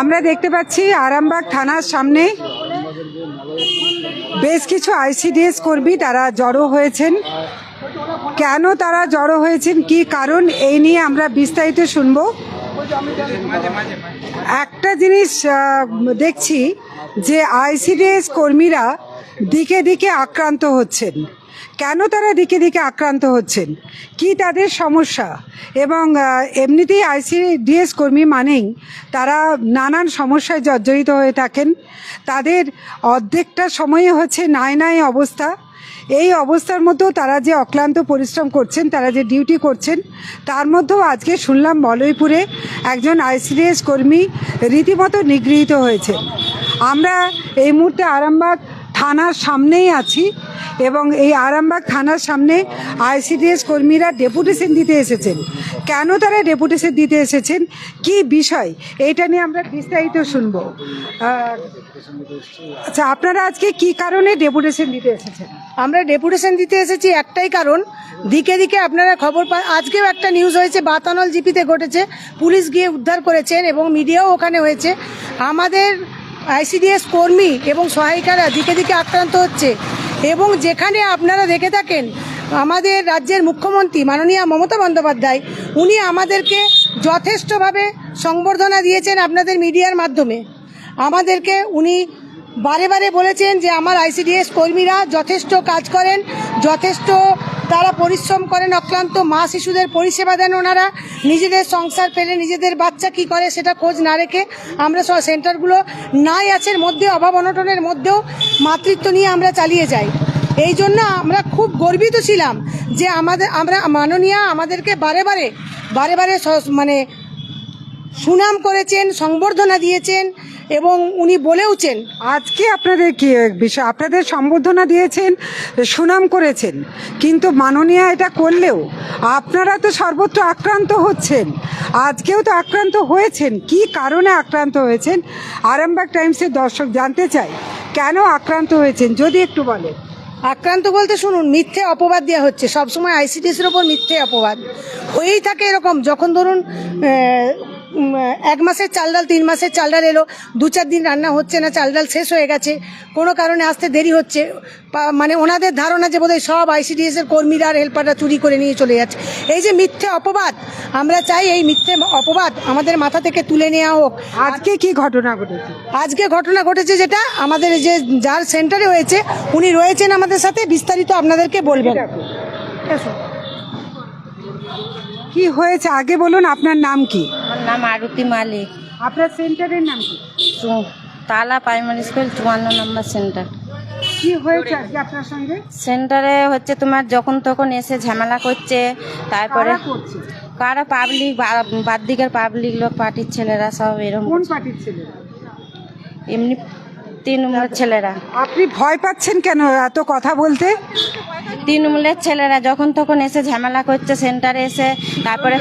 আমরা দেখতে পাচ্ছি আরামবাগ থানার সামনে বেশ কিছু আইসিডিএস কর্মী তারা জড়ো হয়েছেন। কেন তারা জড়ো হয়েছেন? কি কারণ? এই নিয়ে আমরা বিস্তারিত শুনব। একটা জিনিস দেখছি যে আইসিডিএস কর্মীরা দিকে দিকে আক্রান্ত হচ্ছেন। কেন তারা দিকে দিকে আক্রান্ত হচ্ছেন? কি তাদের সমস্যা? এবং এমনিতেই আইসিডিএস কর্মী মানেই তারা নানান সমস্যায় জর্জরিত হয়ে থাকেন। তাদের অর্ধেকটা সময়ে হচ্ছে নাই নাই অবস্থা। এই অবস্থার মধ্যেও তারা যে অক্লান্ত পরিশ্রম করছেন, তারা যে ডিউটি করছেন, তার মধ্যেও আজকে শুনলাম মলয়পুরে একজন আইসিডিএস কর্মী রীতিমতো নিগৃহীত হয়েছে। আমরা এই মুহূর্তে আরামবাগ থানার সামনেই আছি। এবং এই আরামবাগ থানার সামনে আইসিডিএস কর্মীরা ডেপুটেশন দিতে এসেছেন। কেন তারা ডেপুটেশন দিতে এসেছেন? কি বিষয়? এইটা নিয়ে আমরা বিস্তারিত শুনব। আচ্ছা আপনারা আজকে কি কারণে ডেপুটেশন দিতে এসেছেন? আমরা ডেপুটেশন দিতে এসেছি একটাই কারণ। দিকে দিকে আপনারা খবর পান আজকেও একটা নিউজ হয়েছে, বাতানল জিপিতে ঘটেছে। পুলিশ গিয়ে উদ্ধার করেছেন এবং মিডিয়াও ওখানে হয়েছে। আমাদের আইসিডিএস কর্মী এবং সহায়িকারা দিকে দিকে আক্রান্ত হচ্ছে। এবং যেখানে আপনারা দেখে থাকেন আমাদের রাজ্যের মুখ্যমন্ত্রী মাননীয় মমতা বন্দ্যোপাধ্যায়, উনি আমাদেরকে যথেষ্টভাবে সংবর্ধনা দিয়েছেন আপনাদের মিডিয়ার মাধ্যমে। আমাদেরকে উনি বারে বারে বলেছেন যে আমার আইসিডিএস কর্মীরা যথেষ্ট কাজ করেন, যথেষ্ট তারা পরিশ্রম করেন, অক্লান্ত মা শিশুদের পরিষেবা দেন ওনারা। নিজেদের সংসার পেলে নিজেদের বাচ্চা কি করে সেটা খোঁজ না রেখে আমরা সব সেন্টারগুলো নাই আছের মধ্যে, অভাব অনটনের মধ্যেও মাতৃত্ব নিয়ে আমরা চালিয়ে যাই। এই জন্য আমরা খুব গর্বিত ছিলাম যে আমাদের আমরা মাননীয়া আমাদেরকে বারে বারে বারে বারে মানে সুনাম করেছেন সংবর্ধনা দিয়েছেন এবং উনি বলেওছেন আজকে আপনাদের কি বিষয় আপনাদের সম্বোধনা দিয়েছেন সুনাম করেছেন কিন্তু মাননীয় এটা করলেও আপনারা তো সর্বত্র আক্রান্ত হচ্ছেন আজকেও তো আক্রান্ত হয়েছেন কি কারণে আক্রান্ত হয়েছেন? আরামবাগ টাইমসের দর্শক জানতে চাই কেন আক্রান্ত হয়েছেন যদি একটু বলেন। আক্রান্ত বলতে শুনুন মিথ্যে অপবাদ দেওয়া হচ্ছে সবসময় আইসিডিএসের ওপর মিথ্যে অপবাদ। হয়েই থাকে এরকম যখন ধরুন এক মাসের চাল ডাল তিন মাসের চাল ডাল এলো। দু চার দিন রান্না হচ্ছে না চাল ডাল শেষ হয়ে গেছে। কোনো কারণে আসতে দেরি হচ্ছে। মানে ওনাদের ধারণা যে বোধহয় সব আইসিডিএস এর কর্মীরা আর হেল্পাররা চুরি করে নিয়ে চলে যাচ্ছে। এই যে মিথ্যে অপবাদ আমরা চাই এই মিথ্যে অপবাদ আমাদের মাথা থেকে তুলে নেওয়া হোক। আজকে কি ঘটনা ঘটেছে? আজকে ঘটনা ঘটেছে যেটা আমাদের যে যার সেন্টারে হয়েছে উনি রয়েছেন আমাদের সাথে বিস্তারিত আপনাদেরকে বলবেন। কি হয়েছে? আগে বলুন আপনার নাম কি? নাম আরতি মালিক। আপনার সেন্টারের নাম কি? তালা প্রাইমারি স্কুল চুয়ান্ন নম্বর সেন্টার। কি হয়েছে আজকে আপনার সঙ্গে? সেন্টারে হচ্ছে তোমার যখন তখন এসে ঝামেলা করছে তারপরে কারা পাবলিক বাদ দিকের পাবলিক লোক পার্টির ছেলেরা সব এরকম কোন পার্টির ছেলেরা? এমনি তৃণমূলের ছেলেরা। আপনি ভয় পাচ্ছেন কেন এত কথা বলতে? তৃণমূলের ছেলেরা যখন তখন এসে ঝামেলা করছে সেন্টারে এসে তারপরে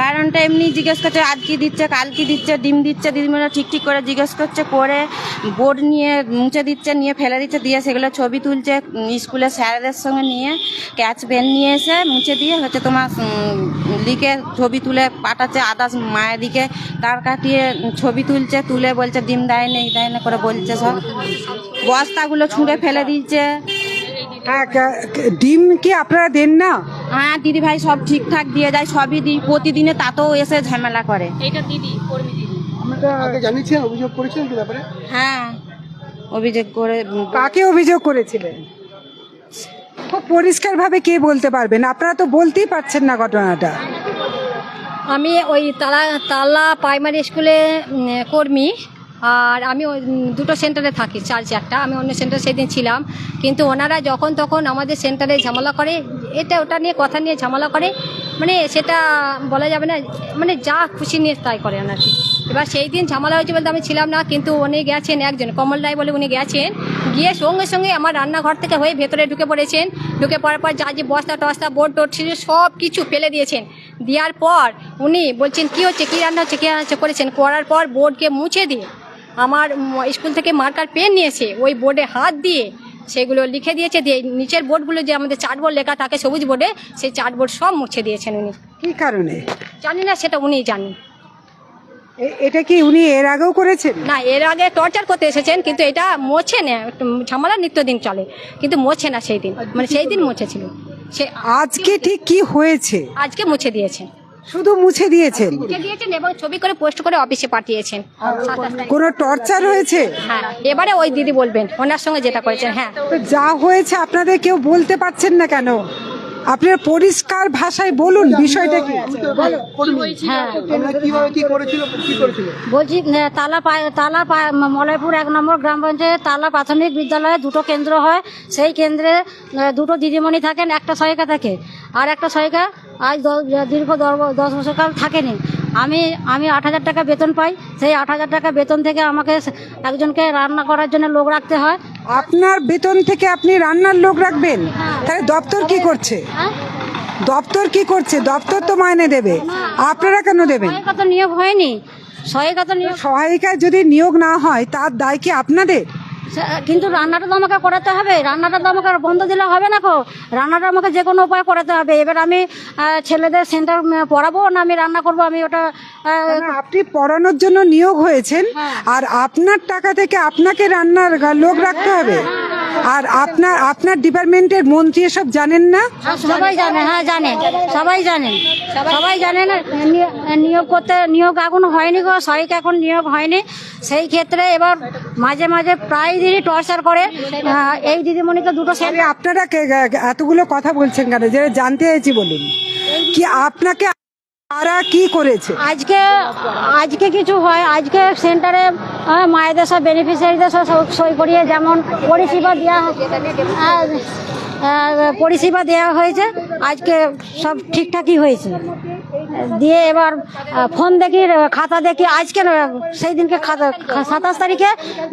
কারণটা এমনি জিজ্ঞেস করছে আজ কি দিচ্ছে, কাল কি দিচ্ছে, ডিম দিচ্ছে? দিদিমণিরা ঠিক ঠিক করে জিজ্ঞেস করছে, করে বোর্ড নিয়ে মুছে দিচ্ছে, নিয়ে ফেলে দিচ্ছে, দিয়ে সেগুলো ছবি তুলছে স্কুলের স্যারেদের সঙ্গে নিয়ে ক্যাচ পেন নিয়ে এসে মুছে দিয়ে হচ্ছে তোমার লিখে ছবি তুলে পাঠাচ্ছে আদার্স মায়ের দিকে তার কাটিয়ে ছবি তুলছে, তুলে বলছে, ডিম দেয় নেই দেয় না করে বলছে সব। বস্তাগুলো ছুঁড়ে ফেলে দিচ্ছে ডিম কি আপনারা দেন না? হ্যাঁ দিদি ভাই সব ঠিকঠাক দিয়ে যায় সবই দিই প্রতিদিনে তাতেও এসে ঝামেলা করে। আগে জানিয়েছেন অভিযোগ করেছেন কি ব্যাপারে? হ্যাঁ অভিযোগ করে কাকে অভিযোগ করেছিলেন? খুব পরিষ্কারভাবে কে বলতে পারবেন আপনারা তো বলতেই পারছেন না ঘটনাটা। আমি ওই তালা তালা প্রাইমারি স্কুলে কর্মী। আর আমি দুটো সেন্টারে থাকি, চার চারটা। আমি অন্য সেন্টারে সেদিন ছিলাম। কিন্তু ওনারা যখন তখন আমাদের সেন্টারে ঝামেলা করে, এটা ওটা নিয়ে কথা নিয়ে ঝামেলা করে মানে সেটা বলা যাবে না মানে যা খুশি নিয়ে তাই করে ওনাকে। এবার সেই দিন ঝামেলা হয়েছে বলতে আমি ছিলাম না, কিন্তু উনি গেছেন একজন, কমল রায় বলে উনি গেছেন। গিয়ে সঙ্গে সঙ্গে আমার রান্নাঘর থেকে হয়ে ভেতরে ঢুকে পড়েছেন। ঢুকে পড়ার পর যা যে বস্তা টস্তা, বোর্ড টোট ছিল, সব কিছু ফেলে দিয়েছেন। দেওয়ার পর উনি বলছেন, কি হচ্ছে? কী রান্না হচ্ছে? কী রান্না করেছেন। করার পর বোর্ডকে মুছে দিয়ে আমার স্কুল থেকে মার্কার পেন নিয়েছে। ওই বোর্ডে হাত দিয়ে সেগুলো লিখে দিয়েছে দিয়ে নিচের বোর্ডগুলো যে আমাদের চার্ট বোর্ড লেখা থাকে সবুজ বোর্ডে সেই চার্ট বোর্ড সব মুছে দিয়েছেন উনি। কি কারণে? জানি না সেটা উনিই জানেন। এটা কি উনি এর আগেও করেছেন? না এর আগে টর্চার করতে এসেছেন কিন্তু এটা মোছে না ঝামেলা নিত্যদিন চলে কিন্তু মোছে না সেই দিন। মানে সেই দিন মুছেছিল। সে আজকে ঠিক কি হয়েছে? আজকে মুছে দিয়েছেন শুধু মুছে দিয়েছেন। মুছে দিয়েছেন এবং ছবি করে পোস্ট করে অফিসে পাঠিয়েছেন। কোনো টর্চার হয়েছে? হ্যাঁ এবারে ওই দিদি বলবেন ওনার সঙ্গে যেটা করেছেন হ্যাঁ। তো যা হয়েছে আপনাদের কেউ বলতে পারছেন না কেন? আপনার পরিষ্কার ভাষায় বলুন বিষয়টা কি? হ্যাঁ। তোমরা কীভাবে কি করেছিল কি করেছিল? বলছি তালা পায়- তালা পায়- মলয়পুর এক নম্বর গ্রাম পঞ্চায়েত তালা প্রাথমিক বিদ্যালয়ে দুটো কেন্দ্র হয়। সেই কেন্দ্রে দুটো দিদিমণি থাকেন একটা সহায়িকা থাকে আর একটা সহায়িকা আজ দীর্ঘ দর- দশ বছর কাল থাকেনি। আমি আমি আট হাজার টাকা বেতন পাই। সেই আট হাজার টাকা বেতন থেকে আমাকে একজনকে রান্না করার জন্য লোক রাখতে হয়। আপনার বেতন থেকে আপনি রান্নার লোক রাখবেন? তাহলে দপ্তর কি করছে? হ্যাঁ দপ্তর কি করছে? দপ্তর তো মাইনে দেবে। আপনারা কেন দেবেন? নিয়োগ হয়নি। সহায়িকা তো নিয়োগ সহায়িকায় যদি নিয়োগ না হয় তার দায় কি আপনাদের? কিন্তু রান্নাটা তো আমাকে করাতে হবে। রান্নাটা তো আমাকে বন্ধ দিলে হবে না কো। রান্নাটা আমাকে যে কোনো উপায় করাতে হবে। এবার আমি ছেলেদের সেন্টার পড়াবো না আমি রান্না করব? আমি ওটা আপনি পড়ানোর জন্য নিয়োগ হয়েছেন আর আপনার টাকা থেকে আপনাকে রান্নার লোক রাখতে হবে। আর আপনার আপনার ডিপার্টমেন্টের মন্ত্রী এসব জানেন না? সবাই জানে হ্যাঁ জানে সবাই জানে সবাই জানে না নিয়োগ করতে নিয়োগ এখন হয়নি গো সহায়িকা এখন নিয়োগ হয়নি সেই ক্ষেত্রে এবার মাঝে মাঝে প্রায় দিনই টর্চার করে এই দিদিমণিকে দুটো আপনারা এতগুলো কথা বলছেন কেন? যেটা জানতে চাইছি বলুন। কি আপনাকে তারা কি করেছে? আজকে আজকে কিছু হয়, আজকে সেন্টারে মায়েদের সব বেনিফিশিয়ারিদের সব সই- করিয়ে যেমন পরিষেবা দেওয়া পরিষেবা দেওয়া হয়েছে, আজকে সব ঠিকঠাকই হয়েছে। দিয়ে এবার ফোন দেখি, খাতা দেখি আজকে সেই দিনকে খাতা সাতাশ তারিখে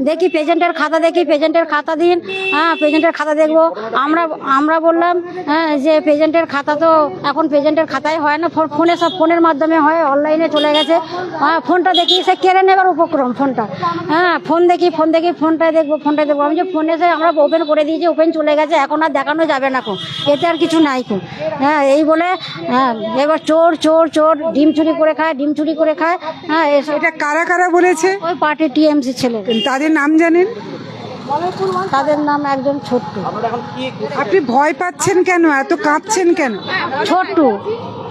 দেখি পেজেন্টের খাতা দেখি পেজেন্টের খাতা দিন হ্যাঁ পেজেন্টের খাতা দেখব। আমরা আমরা বললাম হ্যাঁ যে পেজেন্টের খাতা তো এখন পেজেন্টের খাতায় হয় না ফোনে সব, ফোনের মাধ্যমে হয় অনলাইনে চলে গেছে। হ্যাঁ ফোনটা দেখি, সে কেড়ে নেবার উপক্রম ফোনটা। হ্যাঁ ফোন দেখি ফোন দেখি ফোনটা দেখব ফোনটা দেখব। আমি যে ফোনে সে আমরা ওপেন করে দিয়েছি ওপেন চলে গেছে, এখন আর দেখানো যাবে না কো এতে আর কিছু নাই কো হ্যাঁ এই বলে হ্যাঁ এবার চোর চোর চোর ডিম চুরি করে খায় ডিম চুরি করে খায় হ্যাঁ এসব এটা কারা কারা বলেছে? ওই পার্টি টিএমসি ছেলে। তাদের নাম জানেন? তাদের নাম একজন ছোট্ট। আপনি ভয় পাচ্ছেন কেন? এত কাঁপছেন কেন? ছোট্টু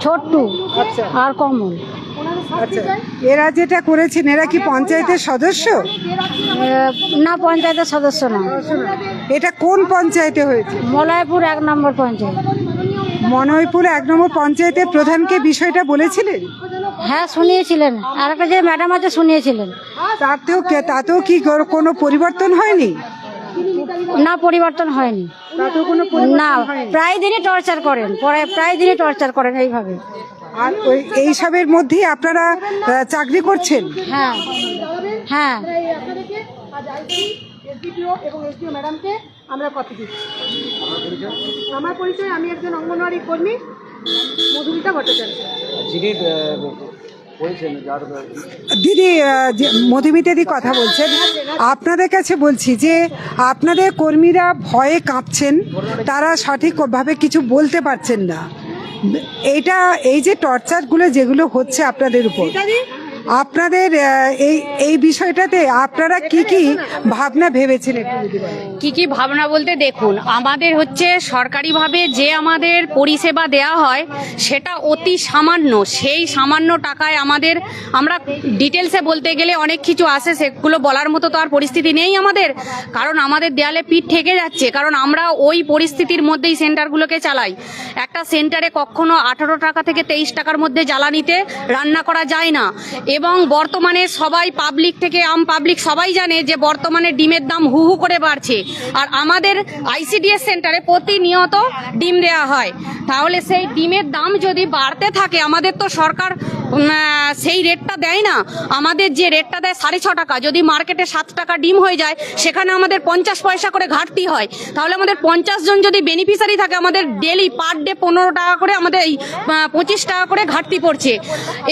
ছোট্টু আর কমল। আচ্ছা এরা যেটা করেছেন এরা কি পঞ্চায়েতের সদস্য? না পঞ্চায়েতের সদস্য না। এটা কোন পঞ্চায়েতে হয়েছে? মলায়পুর এক নম্বর পঞ্চায়েত। মনয়পুর এক নম্বর পঞ্চায়েতের প্রধানকে বিষয়টা বলেছিলেন? হ্যাঁ শুনিয়েছিলেন। আর একটা যে ম্যাডাম আছে শুনিয়েছিলেন। তাতেও তাতেও কি কোনো পরিবর্তন হয়নি? না পরিবর্তন হয়নি। না প্রায় দিনই টর্চার করেন। পরে প্রায় দিনই টর্চার করেন এইভাবে। আর ওই এইসবের মধ্যেই আপনারা চাকরি করছেন? হ্যাঁ হ্যাঁ। আমরা কপি দিচ্ছি। আমার পরিচয় আমি একজন অঙ্গনওয়াড়ি কর্মী মধুমিতা ভট্টাচার্য। যিনি দিদি মধুমিতাদি কথা বলছেন আপনাদের কাছে বলছি যে আপনাদের কর্মীরা ভয়ে কাঁপছেন তারা সঠিকভাবে কিছু বলতে পারছেন না। এইটা এই যে টর্চারগুলো যেগুলো হচ্ছে আপনাদের উপর আপনাদের এই এই বিষয়টাতে আপনারা কি কি ভাবনা ভেবেছিলেন? কি কি ভাবনা বলতে দেখুন, আমাদের হচ্ছে সরকারিভাবে যে আমাদের পরিষেবা দেয়া হয়, সেটা অতি সামান্য, সেই সামান্য টাকায় আমাদের, আমরা ডিটেলসে বলতে গেলে অনেক কিছু আসে, সেগুলো বলার মতো তো আর পরিস্থিতি নেই আমাদের। কারণ আমাদের দেয়ালে পিঠ ঠেকে যাচ্ছে, কারণ আমরা ওই পরিস্থিতির মধ্যেই সেন্টারগুলোকে চালাই। একটা সেন্টারে কখনো আঠারো টাকা থেকে তেইশ টাকার মধ্যে জ্বালানিতে রান্না করা যায় না। এবং বর্তমানে সবাই পাবলিক থেকে আম পাবলিক সবাই জানে যে বর্তমানে ডিমের দাম হু হু করে বাড়ছে। আর আমাদের আইসিডিএস সেন্টারে প্রতিনিয়ত ডিম দেওয়া হয়। তাহলে সেই ডিমের দাম যদি বাড়তে থাকে, আমাদের তো সরকার সেই রেটটা দেয় না। আমাদের যে রেটটা দেয় সাড়ে ছ টাকা, যদি মার্কেটে সাত টাকা ডিম হয়ে যায়, সেখানে আমাদের পঞ্চাশ পয়সা করে ঘাটতি হয়। তাহলে আমাদের পঞ্চাশ জন যদি বেনিফিসারি থাকে, আমাদের ডেলি পার ডে পনেরো টাকা করে আমাদের এই পঁচিশ টাকা করে ঘাটতি পড়ছে।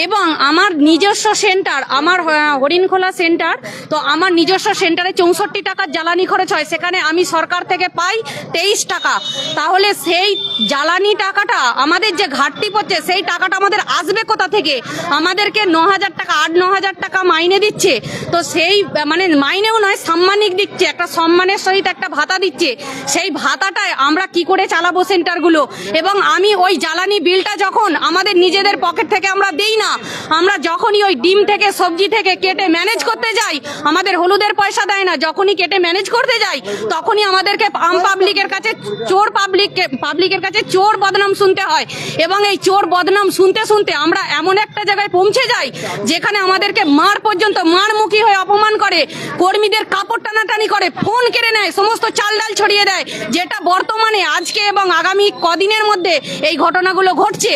এবং আমার নিজস্ব সেন্টার, আমার হরিণখোলা সেন্টার, তো আমার নিজস্ব সেন্টারে চৌষট্টি টাকার জ্বালানি খরচ হয়। সেখানে আমি সরকার থেকে পাই তেইশ টাকা। তাহলে সেই জ্বালানি টাকাটা, আমাদের যে ঘাটতি পড়ছে, সেই টাকাটা আমাদের আসবে কোথা থেকে? আমাদেরকে ন হাজার টাকা, আট, ন হাজার টাকা মাইনে দিচ্ছে। তো সেই মানে মাইনেও নয়, সাম্মানিক দিচ্ছে। একটা সম্মানের সহিত একটা ভাতা দিচ্ছে। সেই ভাতাটায় আমরা কি করে চালাবো সেন্টারগুলো? এবং আমি ওই জ্বালানি বিলটা যখন আমাদের নিজেদের পকেট থেকে আমরা দেই না, আমরা যখনই ওই ডিম থেকে সবজি থেকে কেটে ম্যানেজ করতে যাই, আমাদের হলুদের পয়সা দেয় না, যখনই কেটে ম্যানেজ করতে যাই, তখনই আমাদেরকে আম পাবলিকের কাছে, চোর পাবলিক পাবলিকের কাছে চোর বদনাম শুনতে হয়। এবং এই চোর বদনাম শুনতে শুনতে আমরা এমন একটা জায়গায় পৌঁছে যাই, যেখানে আমাদেরকে মার পর্যন্ত মারমুখী হয়ে অপমান করে, কর্মীদের কাপড় টানাটানি করে, ফোন কেড়ে নেয়, সমস্ত চাল ডাল ছড়িয়ে দেয়, যেটা বর্তমানে, আজকে এবং আগামী কদিনের মধ্যে এই ঘটনাগুলো ঘটছে।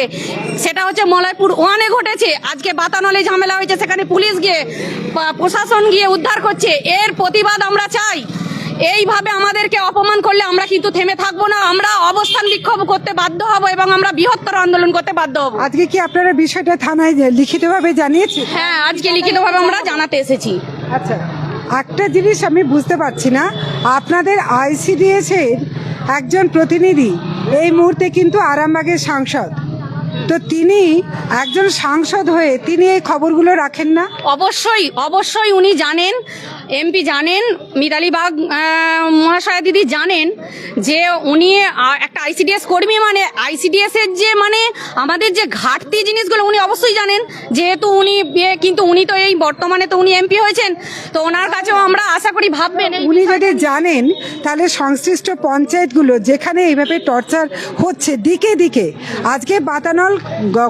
সেটা হচ্ছে মলয়পুর ওয়ানে ঘটেছে। আজকে বাতানলে ঝামেলা হয়েছে সেখানে পুলিশ গিয়ে প্রশাসন গিয়ে উদ্ধার করছে। এর প্রতিবাদ আমরা চাই। এইভাবে আমাদেরকে অপমান করলে আমরা কিন্তু থেমে থাকব না। আমরা অবস্থান বিক্ষোভ করতে বাধ্য হব এবং আমরা বৃহত্তর আন্দোলন করতে বাধ্য হব। আজকে কি আপনারা বিষয়টা থানায় লিখিতভাবে জানিয়েছি হ্যাঁ আজকে লিখিতভাবে আমরা জানাতে এসেছি। আচ্ছা একটা জিনিস আমি বুঝতে পারছি না। আপনাদের আইসিডিএস এর একজন প্রতিনিধি এই মুহূর্তে কিন্তু আরামবাগের সাংসদ। তো তিনি একজন সাংসদ হয়ে তিনি এই খবরগুলো রাখেন না? অবশ্যই অবশ্যই উনি জানেন। এমপি জানেন, মিতালি বাগ মহাশয়া দিদি জানেন যে উনি একটা আইসিডিএস কর্মী মানে আইসিডিএস এর যে মানে আমাদের যে ঘাটতি জিনিসগুলো উনি অবশ্যই জানেন। যেহেতু উনি কিন্তু উনি তো এই বর্তমানে তো উনি এমপি হয়েছেন, তো ওনার কাছেও আমরা আশা করি ভাববেন। উনি যদি জানেন, তাহলে সংশ্লিষ্ট পঞ্চায়েতগুলো যেখানে এইভাবে টর্চার হচ্ছে, দিকে দিকে। আজকে বাতানল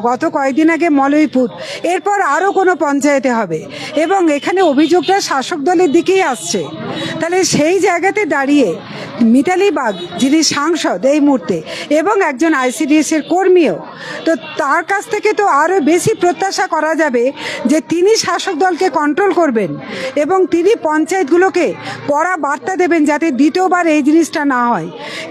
গত কয়েকদিন আগে মলয়পুর। এরপর আরও কোনো পঞ্চায়েতে হবে। এবং এখানে অভিযোগটা শাসক দলের দিকেই আসছে। তাহলে সেই জায়গাতে দাঁড়িয়ে মিতালি বাগ, যিনি সাংসদ এই মুহূর্তে, এবং একজন আইসিডিএস এর কর্মীও, তো তার কাছ থেকে তো আরও বেশি প্রত্যাশা করা যাবে যে তিনি শাসক দলকে কন্ট্রোল করবেন এবং তিনি পঞ্চায়েতগুলোকে কড়া বার্তা দেবেন যাতে দ্বিতীয়বার এই জিনিসটা না হয়।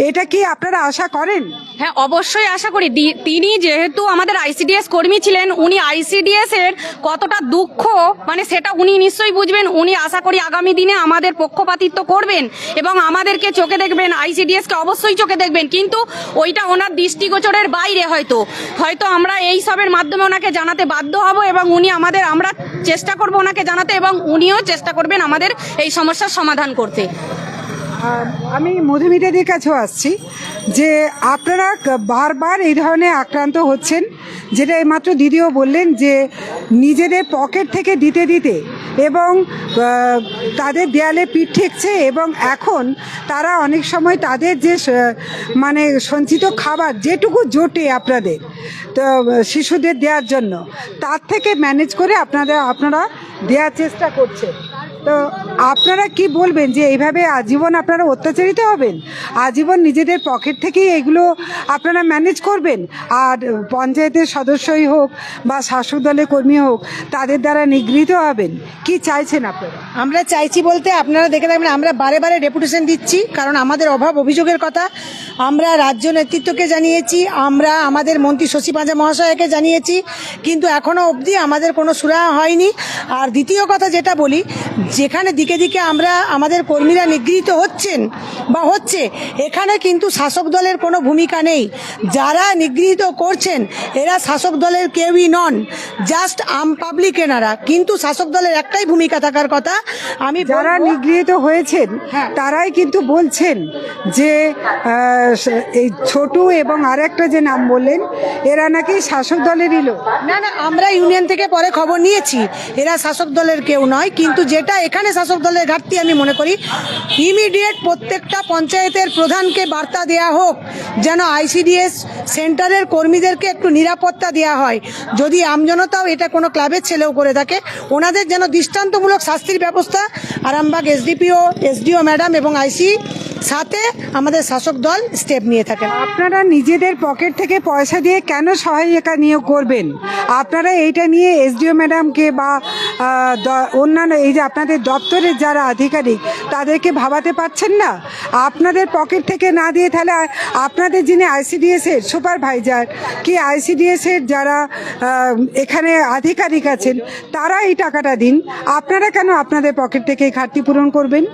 এটা কি আপনারা আশা করেন? হ্যাঁ অবশ্যই আশা করি। তিনি যেহেতু আমাদের আইসিডিএস কর্মী ছিলেন, উনি আইসিডিএস এর কতটা দুঃখ মানে সেটা উনি নিশ্চয়ই বুঝবেন। উনি আশা করি আগামী দিনে আমাদের পক্ষপাতিত্ব করবেন এবং আমাদেরকে চোখে দেখবেন আইসিডিএস কে অবশ্যই চোখে দেখবেন, কিন্তু ওইটা ওনার দৃষ্টিগোচরের বাইরে হয়তো। হয়তো আমরা এই সবের মাধ্যমে ওনাকে জানাতে বাধ্য হব এবং উনি আমাদের, আমরা চেষ্টা করব ওনাকে জানাতে এবং উনিও চেষ্টা করবেন আমাদের এই সমস্যার সমাধান করতে। আমি মধুমিতাদের কাছেও আসছি যে আপনারা বারবার এই ধরনের আক্রান্ত হচ্ছেন, যেটা এইমাত্র দিদিও বললেন যে নিজেদের পকেট থেকে দিতে দিতে এবং তাদের দেয়ালে পিঠ ঠেকছে এবং এখন তারা অনেক সময় তাদের যে মানে সঞ্চিত খাবার যেটুকু জোটে আপনাদের, তো, শিশুদের দেওয়ার জন্য, তার থেকে ম্যানেজ করে আপনাদের আপনারা দেওয়ার চেষ্টা করছেন। তো আপনারা কি বলবেন যে এইভাবে আজীবন আপনারা অত্যাচারিত হবেন? আজীবন নিজেদের পকেট থেকেই এগুলো আপনারা ম্যানেজ করবেন? আর পঞ্চায়েতের সদস্যই হোক বা শাসক দলের কর্মী হোক, তাদের দ্বারা নিগৃহীত হবেন? কি চাইছেন আপনারা? আমরা চাইছি বলতে আপনারা দেখে থাকবেন, আমরা বারে বারে ডেপুটেশন দিচ্ছি, কারণ আমাদের অভাব অভিযোগের কথা। আমরা রাজ্য নেতৃত্বকে জানিয়েছি, আমরা আমাদের মন্ত্রী শশী পাঁজা মহাশয়কে জানিয়েছি, কিন্তু এখনও অবধি আমাদের কোনো সুরাহা হয়নি। আর দ্বিতীয় কথা যেটা বলি যেখানে দিকে দিকে আমরা আমাদের কর্মীরা নিগৃহীত হচ্ছেন বা হচ্ছে এখানে কিন্তু শাসক দলের কোনো ভূমিকা নেই। যারা নিগৃহীত করছেন এরা শাসক দলের কেউই নন জাস্ট আম পাবলিক এনারা। কিন্তু শাসক দলের একটাই ভূমিকা থাকার কথা আমি যারা নিগৃহীত হয়েছেন তারাই কিন্তু বলছেন যে এই ছোটু এবং আরেকটা যে নাম বললেন এরা নাকি শাসক দলেরই লোক। না না আমরা ইউনিয়ন থেকে পরে খবর নিয়েছি। এরা শাসক দলের কেউ নয় কিন্তু যেটা এখানে শাসক দলের ঘাটতি আমি মনে করি। ইমিডিয়েট প্রত্যেকটা পঞ্চায়েতের প্রধানকে বার্তা দেয়া হোক, যেন আইসিডিএস সেন্টারের কর্মীদেরকে একটু নিরাপত্তা দেওয়া হয়। যদি আমজনতাও এটা কোনো ক্লাবের ছেলেও করে থাকে, ওনাদের যেন দৃষ্টান্তমূলক শাস্তির ব্যবস্থা আরামবাগ এসডিপিও এসডিও ম্যাডাম এবং আইসি সাথে আমাদের শাসক দল স্টেপ নিয়ে থাকে। আপনারা নিজেদের পকেট থেকে পয়সা দিয়ে কেন সহায়িকা নিয়োগ করবেন? আপনারা এইটা নিয়ে এসডিও ম্যাডামকে বা অন্যান্য, এই যে আপনাদের দপ্তরের যারা আধিকারিক, তাদেরকে ভাবাতে পারছেন না? আপনাদের পকেট থেকে না দিয়ে তাহলে আপনাদের যিনি আইসিডিএসের সুপারভাইজার, কি আইসিডিএসের যারা এখানে আধিকারিক আছেন, তারা এই টাকাটা দিন? আপনারা কেন আপনাদের পকেট থেকে ঘাটতি পূরণ করবেন?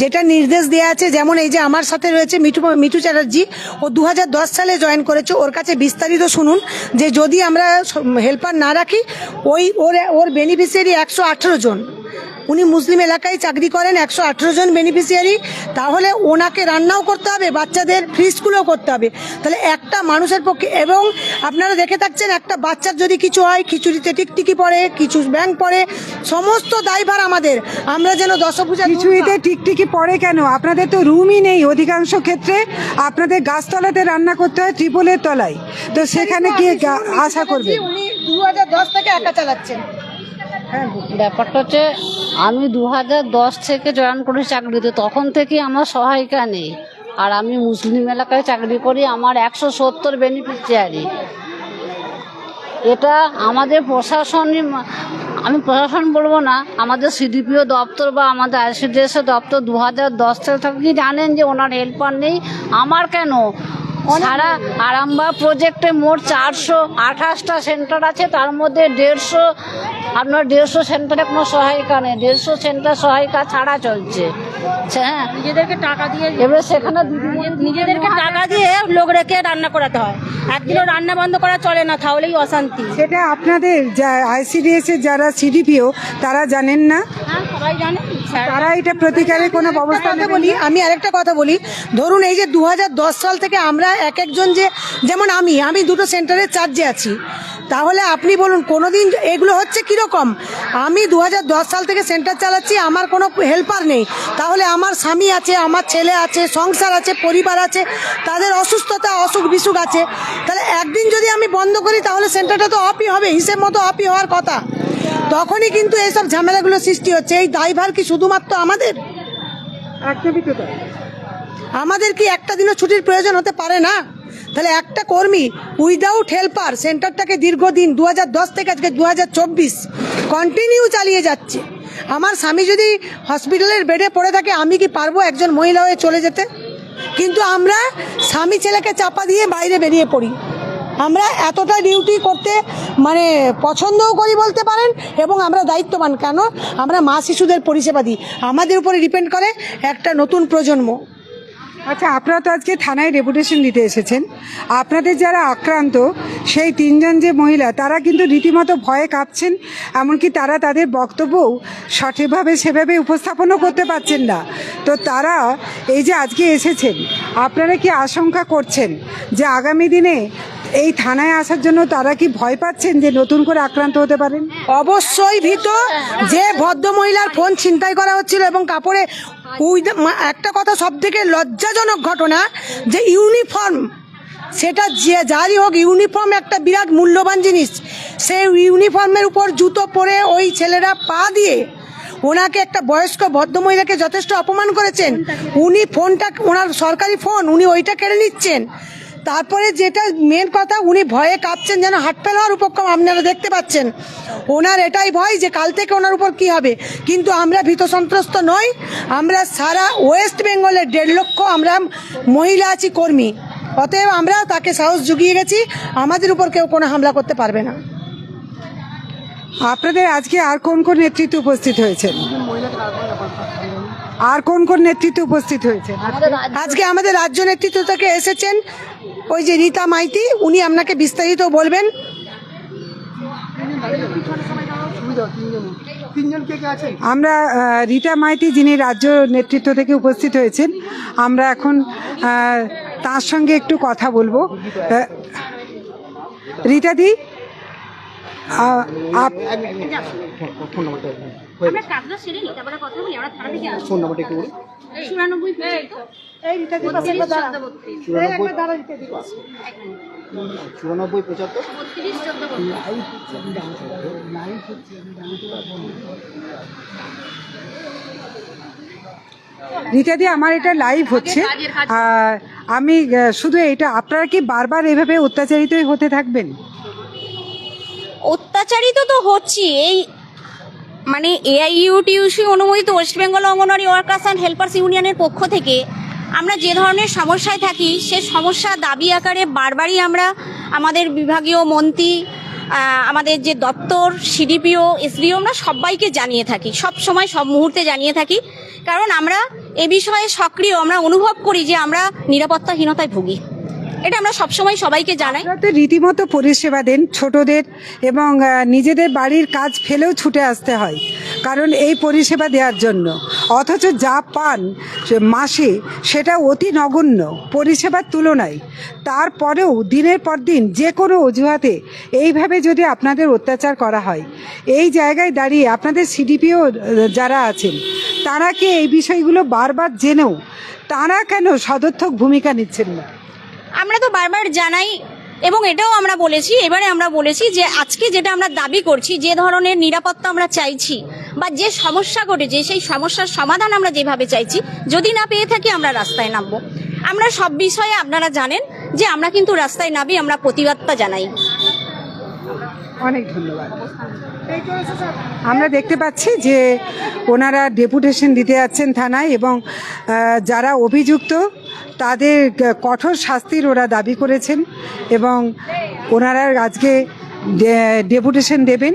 যেটা নির্দেশ দেওয়া আছে, যেমন এই যে আমার সাথে রয়েছে মিঠু মিঠু চ্যাটার্জি, ও দু হাজার দশ সালে জয়েন করেছে। ওর কাছে বিস্তারিত শুনুন, যে যদি আমরা হেল্পার না রাখি, ওই ওর ওর বেনিফিশিয়ারি একশো আঠেরো জন। উনি মুসলিম এলাকায় চাকরি করেন একশো আঠেরো জন বেনিফিশিয়ারি তাহলে ওনাকে রান্নাও করতে হবে বাচ্চাদের ফ্রি স্কুলও করতে হবে। তাহলে একটা মানুষের পক্ষে এবং আপনারা দেখে থাকছেন একটা বাচ্চার যদি কিছু হয় খিচুড়িতে টিকটিকি পড়ে কিছু ব্যাংক পড়ে সমস্ত দায়ভার আমাদের। আমরা যেন দশভূজা খিচুড়িতে টিকটিকি পড়ে কেন? আপনাদের তো রুমই নেই অধিকাংশ ক্ষেত্রে। আপনাদের গাছতলাতে রান্না করতে হয় ত্রিপলের তলায়। তো সেখানে কি আশা করবে? উনি দু হাজার দশ থেকে একা চালাচ্ছেন। ব্যাপারটা হচ্ছে আমি দু থেকে জয়েন করি চাকরিতে, তখন থেকে আমার সহায়িকা নেই। আর আমি মুসলিম এলাকায় চাকরি করি, আমার একশো সত্তর বেনিফিশিয়ারি এটা আমাদের প্রশাসনই আমি প্রশাসন বলব না, আমাদের সিডিপিও দপ্তর বা আমাদের আইসিডিএস দপ্তর দু হাজার দশ থেকে জানেন যে ওনার হেল্পার নেই? আমার কেন? সারা আরামবাগ প্রজেক্টে মোট চারশো আঠাশটা সেন্টার আছে তার মধ্যে দেড়শো আপনার দেড়শো সেন্টারে কোনো সহায়িকা নেই দেড়শো সেন্টার সহায়িকা ছাড়া চলছে। হ্যাঁ। নিজেদেরকে টাকা দিয়ে এবারে সেখানে নিজেদেরকে টাকা দিয়ে লোক রেখে রান্না করাতে হয়। একদিনও রান্না বন্ধ করা চলে না তাহলেই অশান্তি। সেটা আপনাদের যা আইসিডিএস এর যারা সিডিপিও তারা জানেন না? হ্যাঁ সবাই জানে। স্যার তারা এটা প্রতিকারে কোনো ব্যবস্থা বলি আমি আরেকটা কথা বলি। ধরুন এই যে দু হাজার দশ সাল থেকে আমরা এক একজন যে যেমন আমি আমি দুটো সেন্টারের চার্জে আছি। তাহলে আপনি বলুন কোনোদিন এগুলো হচ্ছে কীরকম? আমি দু হাজার দশ সাল থেকে সেন্টার চালাচ্ছি আমার কোনো হেল্পার নেই। তাহলে আমার স্বামী আছে আমার ছেলে আছে সংসার আছে পরিবার আছে তাদের অসুস্থতা অসুখ বিসুখ আছে। তাহলে একদিন যদি আমি বন্ধ করি তাহলে সেন্টারটা তো অফই হবে হিসেব মতো অফই হওয়ার কথা। তখনই কিন্তু এইসব ঝামেলাগুলো সৃষ্টি হচ্ছে। এই দায়ভার কি শুধুমাত্র আমাদের? একদমই তো তাই। আমাদের কি একটা দিনও ছুটির প্রয়োজন হতে পারে না? তাহলে একটা কর্মী উইদাউট হেল্পার সেন্টারটাকে দীর্ঘদিন দু হাজার দশ থেকে আজকে দু হাজার চব্বিশ কন্টিনিউ চালিয়ে যাচ্ছে। আমার স্বামী যদি হসপিটালের বেডে পড়ে থাকে আমি কি পারব একজন মহিলা হয়ে চলে যেতে? কিন্তু আমরা স্বামী ছেলেকে চাপা দিয়ে বাইরে বেরিয়ে পড়ি। আমরা এতটা ডিউটি করতে মানে পছন্দও করি বলতে পারেন, এবং আমরা দায়িত্ববান। কেন? আমরা মা শিশুদের পরিষেবা দিই। আমাদের উপরে ডিপেন্ড করে একটা নতুন প্রজন্ম। আচ্ছা আপনারা তো আজকে থানায় ডেপুটেশন দিতে এসেছেন। আপনাদের যারা আক্রান্ত, সেই তিনজন যে মহিলা, তারা কিন্তু রীতিমতো ভয়ে কাঁপছেন, এমনকি তারা তাদের বক্তব্যও সঠিকভাবে, সেভাবে উপস্থাপনও করতে পারছেন না। তো তারা এই যে আজকে এসেছেন, আপনারা কি আশঙ্কা করছেন যে আগামী দিনে এই থানায় আসার জন্য তারা কি ভয় পাচ্ছেন যে নতুন করে আক্রান্ত হতে পারেন? অবশ্যই ভীত। যে ভদ্র মহিলার ফোন ছিনতাই করা হচ্ছিল এবং কাপড়ে একটা কথা সব থেকে লজ্জাজনক ঘটনা, যে ইউনিফর্ম, সেটা যে যারই হোক, ইউনিফর্ম একটা বিরাট মূল্যবান জিনিস। সেই ইউনিফর্মের উপর জুতো পরে ওই ছেলেরা পা দিয়ে ওনাকে একটা বয়স্ক ভদ্রমহিলাকে যথেষ্ট অপমান করেছেন। উনি ফোনটা, ওনার সরকারি ফোন, উনি ওইটা কেড়ে নিচ্ছেন। তারপরে যেটা মেন কথা, উনি ভয়ে কাঁপছেন যেন হাট ফেল হওয়ার উপক্রম আপনারা দেখতে পাচ্ছেন। ওনার এটাই ভয় যে কাল থেকে ওনার উপর কি হবে। কিন্তু আমরা ভীত সন্ত্রস্ত নই, আমরা সারা ওয়েস্ট বেঙ্গলের দেড় লক্ষ আমরা মহিলা আছি, কর্মী। অতএব আমরা তাকে সাহস জুগিয়ে গেছি, আমাদের উপর কেউ কোনো হামলা করতে পারবে না। আপনাদের আজকে আর কোন কোন নেতৃত্ব উপস্থিত হয়েছে আর কোন কোন নেতৃত্ব উপস্থিত হয়েছে আজকে আমাদের রাজ্য নেতৃত্ব থেকে এসেছেন ওই যে রীতা মাইতি উনি আপনাকে বিস্তারিত বলবেন? আমরা রীতা মাইতি যিনি রাজ্য নেতৃত্ব থেকে উপস্থিত হয়েছেন আমরা এখন তার সঙ্গে একটু কথা বলব। আহ, রীতা দি চুরানব্বই পঁচাত্তর? আমার এটা লাইভ হচ্ছে। আমি শুধু এটা আপনারা কি বারবার এভাবে অত্যাচারিতই হতে থাকবেন? অত্যাচারিত তো হচ্ছি। এই মানে এআইইউটিউসি অনুমোদিত West Bengal Anganwadi workers and helpers ইউনিয়নের পক্ষ থেকে আমরা যে ধরনের সমস্যায় থাকি, সে সমস্যা দাবি আকারে বারবারই আমরা আমাদের বিভাগীয় মন্ত্রী আমাদের যে দপ্তর, সিডিপিও, এসডিও, আমরা সবাইকে জানিয়ে থাকি, সব সময়, সব মুহূর্তে জানিয়ে থাকি। কারণ আমরা এ বিষয়ে সক্রিয়, আমরা অনুভব করি যে আমরা নিরাপত্তাহীনতায় ভুগি। এটা আমরা সবসময় সবাইকে জানাই। রীতিমতো পরিষেবা দেন ছোটদের এবং নিজেদের বাড়ির কাজ ফেলেও ছুটে আসতে হয় কারণ এই পরিষেবা দেওয়ার জন্য। অথচ যা পান মাসে সেটা অতি নগণ্য পরিষেবার তুলনায়। তারপরেও দিনের পর দিন যে কোনো অজুহাতে এইভাবে যদি আপনাদের অত্যাচার করা হয়, এই জায়গায় দাঁড়িয়ে আপনাদের সিডিপিও যারা আছেন, তারা কি এই বিষয়গুলো বারবার জেনেও, তারা কেন সদর্থক ভূমিকা নিচ্ছেন না? আমরা তো বারবার জানাই এবং এটাও আমরা বলেছি, এবারে আমরা বলেছি যে আজকে যেটা আমরা দাবি করছি, যে ধরনের নিরাপত্তা আমরা চাইছি বা যে সমস্যা ঘটেছে, সেই সমস্যার সমাধান আমরা যেভাবে চাইছি, যদি না পেয়ে থাকি আমরা রাস্তায় নামবো। আমরা সব বিষয়ে আপনারা জানেন যে আমরা কিন্তু রাস্তায় নামি, আমরা প্রতিবাদটা জানাই। অনেক ধন্যবাদ। আমরা দেখতে পাচ্ছি যে ওনারা ডেপুটেশন দিতে যাচ্ছেন থানায় এবং যারা অভিযুক্ত, তাদের কঠোর শাস্তির ওরা দাবি করেছেন এবং ওনারা আজকে ডেপুটেশন দেবেন।